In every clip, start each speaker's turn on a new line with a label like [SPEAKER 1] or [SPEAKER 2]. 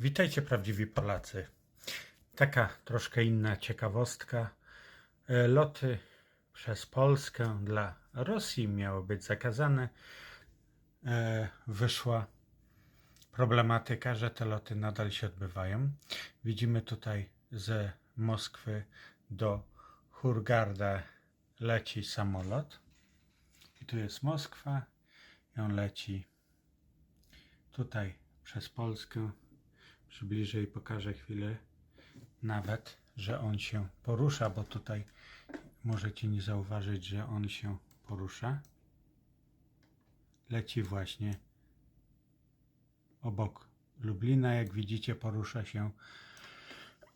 [SPEAKER 1] Witajcie prawdziwi Polacy. Taka troszkę inna ciekawostka. E, Loty przez Polskę dla Rosji miały być zakazane. E, Wyszła problematyka, że te loty nadal się odbywają. Widzimy tutaj ze Moskwy do Hurgarda leci samolot. I tu jest Moskwa i on leci tutaj przez Polskę. Przybliżę i pokażę chwilę nawet, że on się porusza, bo tutaj możecie nie zauważyć, że on się porusza. Leci właśnie obok Lublina, jak widzicie, porusza się.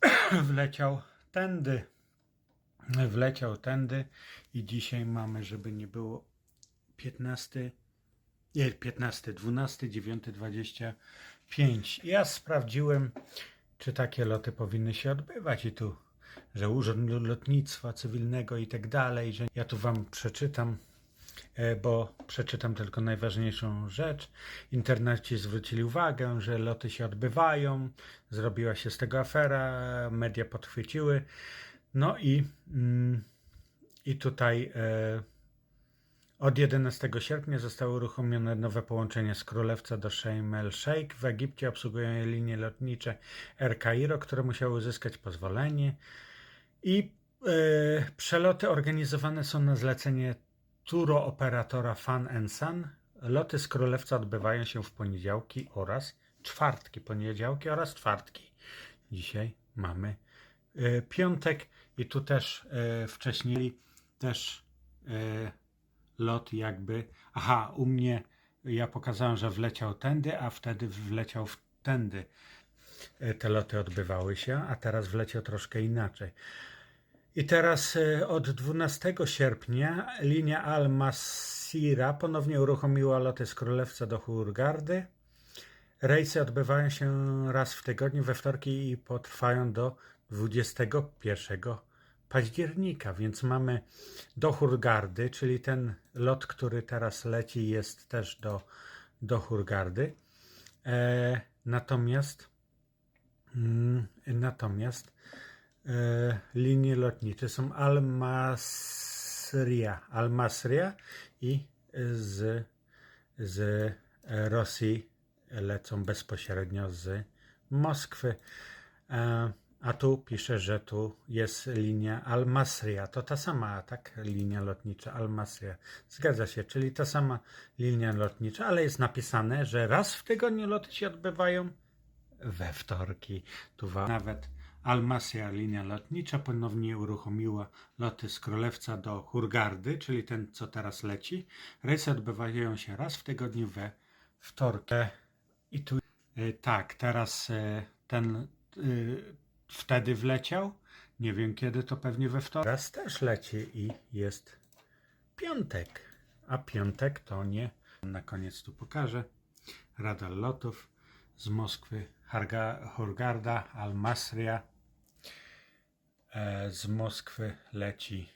[SPEAKER 1] Wleciał tędy. Wleciał tędy i dzisiaj mamy, żeby nie było 15 nie, 15, 12, 9, 25. Ja sprawdziłem, czy takie loty powinny się odbywać i tu, że Urząd Lotnictwa Cywilnego i tak dalej, że ja tu wam przeczytam, e, bo przeczytam tylko najważniejszą rzecz. Internaci zwrócili uwagę, że loty się odbywają, zrobiła się z tego afera, media podchwyciły. No i, mm, i tutaj e, od 11 sierpnia zostały uruchomione nowe połączenie z Królewca do Sharm el Sheikh. W Egipcie obsługują je linie lotnicze Air Cairo, które musiały uzyskać pozwolenie. I e, przeloty organizowane są na zlecenie turooperatora Fan and Sun. Loty z Królewca odbywają się w poniedziałki oraz czwartki. Poniedziałki oraz czwartki. Dzisiaj mamy e, piątek i tu też e, wcześniej też lot jakby. Aha, u mnie ja pokazałem, że wleciał tędy, a wtedy wleciał w tędy. E, Te loty odbywały się, a teraz wleciał troszkę inaczej. I teraz e, od 12 sierpnia linia Al-Masira ponownie uruchomiła loty z Królewca do Hurgardy. Rejsy odbywają się raz w tygodniu we wtorki i potrwają do 21 października, więc mamy do Hurgardy, czyli ten lot, który teraz leci, jest też do, do Hurgardy. E, natomiast mm, natomiast e, linie lotnicze są Al-Masria, Al-Masria i z, z Rosji lecą bezpośrednio z Moskwy. E, a tu pisze, że tu jest linia Al-Masria. To ta sama, tak? Linia lotnicza Al-Masria. Zgadza się, czyli ta sama linia lotnicza, ale jest napisane, że raz w tygodniu loty się odbywają we wtorki. Tu nawet Al-Masria, linia lotnicza, ponownie uruchomiła loty z Królewca do Hurgardy, czyli ten, co teraz leci. Rejsy odbywają się raz w tygodniu we wtorki. I tu, e, tak, teraz e, ten e, wtedy wleciał. Nie wiem kiedy, to pewnie we wtorek. Teraz też leci i jest piątek. A piątek to nie. Na koniec tu pokażę. Radar lotów z Moskwy, Harga, Hurgarda, Al-Masria. E, z Moskwy leci.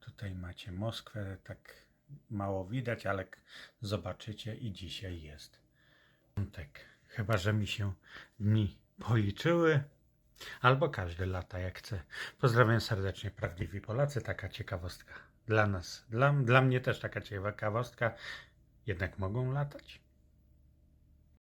[SPEAKER 1] Tutaj macie Moskwę, tak mało widać, ale zobaczycie i dzisiaj jest piątek. Chyba, że mi się dni policzyły. Albo każdy lata jak chce. Pozdrawiam serdecznie, prawdziwi Polacy. Taka ciekawostka dla nas. Dla, dla mnie też taka ciekawostka. Jednak mogą latać.